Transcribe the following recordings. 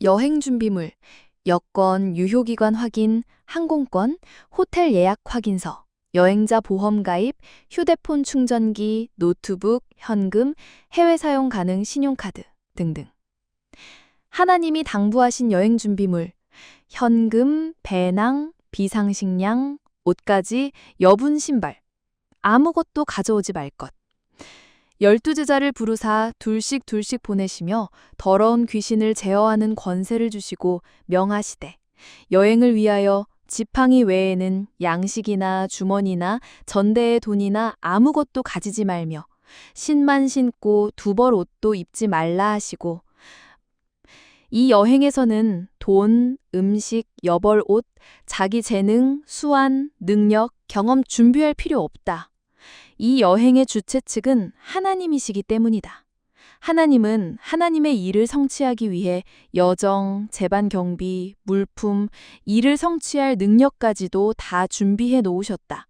여행 준비물, 여권, 유효기간 확인, 항공권, 호텔 예약 확인서, 여행자 보험 가입, 휴대폰 충전기, 노트북, 현금, 해외 사용 가능 신용카드 등등. 하나님이 당부하신 여행 준비물, 현금, 배낭, 비상식량, 옷까지 여분 신발, 아무것도 가져오지 말 것. 열두 제자를 부르사 둘씩 둘씩 보내시며 더러운 귀신을 제어하는 권세를 주시고 명하시되 여행을 위하여 지팡이 외에는 양식이나 주머니나 전대의 돈이나 아무것도 가지지 말며 신만 신고 두 벌 옷도 입지 말라 하시고 이 여행에서는 돈, 음식, 여벌 옷, 자기 재능, 수완, 능력, 경험 준비할 필요 없다. 이 여행의 주최 측은 하나님이시기 때문이다. 하나님은 하나님의 일을 성취하기 위해 여정, 재반 경비, 물품, 일을 성취할 능력까지도 다 준비해 놓으셨다.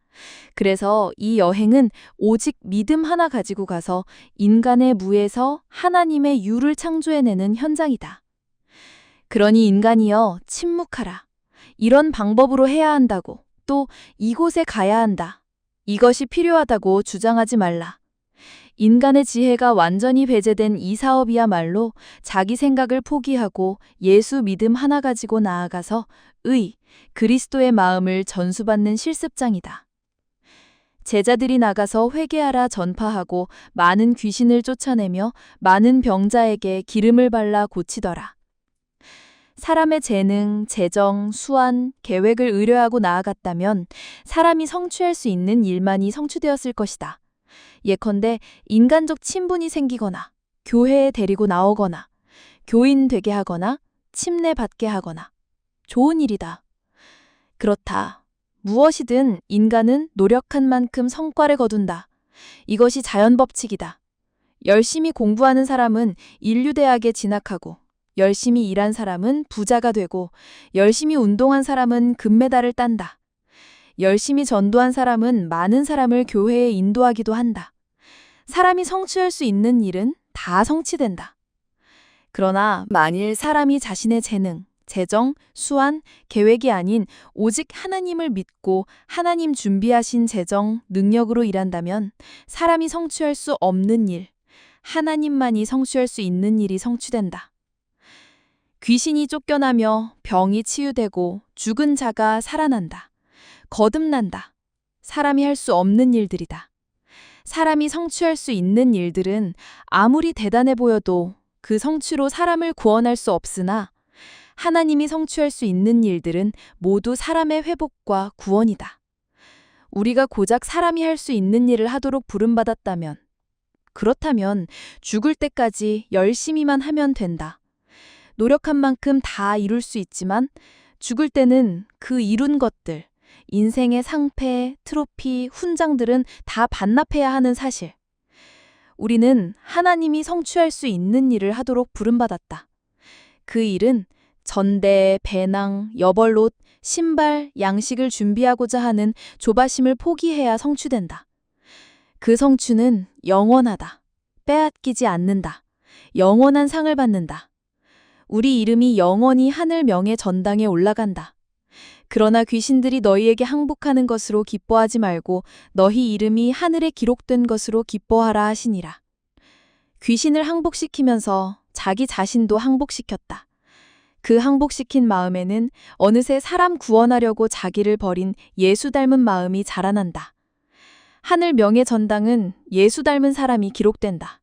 그래서 이 여행은 오직 믿음 하나 가지고 가서 인간의 무에서 하나님의 유를 창조해내는 현장이다. 그러니 인간이여 침묵하라. 이런 방법으로 해야 한다고. 또 이곳에 가야 한다. 이것이 필요하다고 주장하지 말라. 인간의 지혜가 완전히 배제된 이 사업이야말로 자기 생각을 포기하고 예수 믿음 하나 가지고 나아가서 의, 그리스도의 마음을 전수받는 실습장이다. 제자들이 나가서 회개하라 전파하고 많은 귀신을 쫓아내며 많은 병자에게 기름을 발라 고치더라. 사람의 재능, 재정, 수완, 계획을 의뢰하고 나아갔다면 사람이 성취할 수 있는 일만이 성취되었을 것이다. 예컨대 인간적 친분이 생기거나 교회에 데리고 나오거나 교인 되게 하거나 침례 받게 하거나 좋은 일이다. 그렇다. 무엇이든 인간은 노력한 만큼 성과를 거둔다. 이것이 자연 법칙이다. 열심히 공부하는 사람은 인류대학에 진학하고 열심히 일한 사람은 부자가 되고 열심히 운동한 사람은 금메달을 딴다. 열심히 전도한 사람은 많은 사람을 교회에 인도하기도 한다. 사람이 성취할 수 있는 일은 다 성취된다. 그러나 만일 사람이 자신의 재능, 재정, 수완, 계획이 아닌 오직 하나님을 믿고 하나님 준비하신 재정, 능력으로 일한다면 사람이 성취할 수 없는 일, 하나님만이 성취할 수 있는 일이 성취된다. 귀신이 쫓겨나며 병이 치유되고 죽은 자가 살아난다. 거듭난다. 사람이 할 수 없는 일들이다. 사람이 성취할 수 있는 일들은 아무리 대단해 보여도 그 성취로 사람을 구원할 수 없으나 하나님이 성취할 수 있는 일들은 모두 사람의 회복과 구원이다. 우리가 고작 사람이 할 수 있는 일을 하도록 부름받았다면, 그렇다면 죽을 때까지 열심히만 하면 된다. 노력한 만큼 다 이룰 수 있지만 죽을 때는 그 이룬 것들, 인생의 상패, 트로피, 훈장들은 다 반납해야 하는 사실. 우리는 하나님이 성취할 수 있는 일을 하도록 부름받았다. 그 일은 전대, 배낭, 여벌옷, 신발, 양식을 준비하고자 하는 조바심을 포기해야 성취된다. 그 성취는 영원하다. 빼앗기지 않는다. 영원한 상을 받는다. 우리 이름이 영원히 하늘 명예 전당에 올라간다. 그러나 귀신들이 너희에게 항복하는 것으로 기뻐하지 말고 너희 이름이 하늘에 기록된 것으로 기뻐하라 하시니라. 귀신을 항복시키면서 자기 자신도 항복시켰다. 그 항복시킨 마음에는 어느새 사람 구원하려고 자기를 버린 예수 닮은 마음이 자라난다. 하늘 명예 전당은 예수 닮은 사람이 기록된다.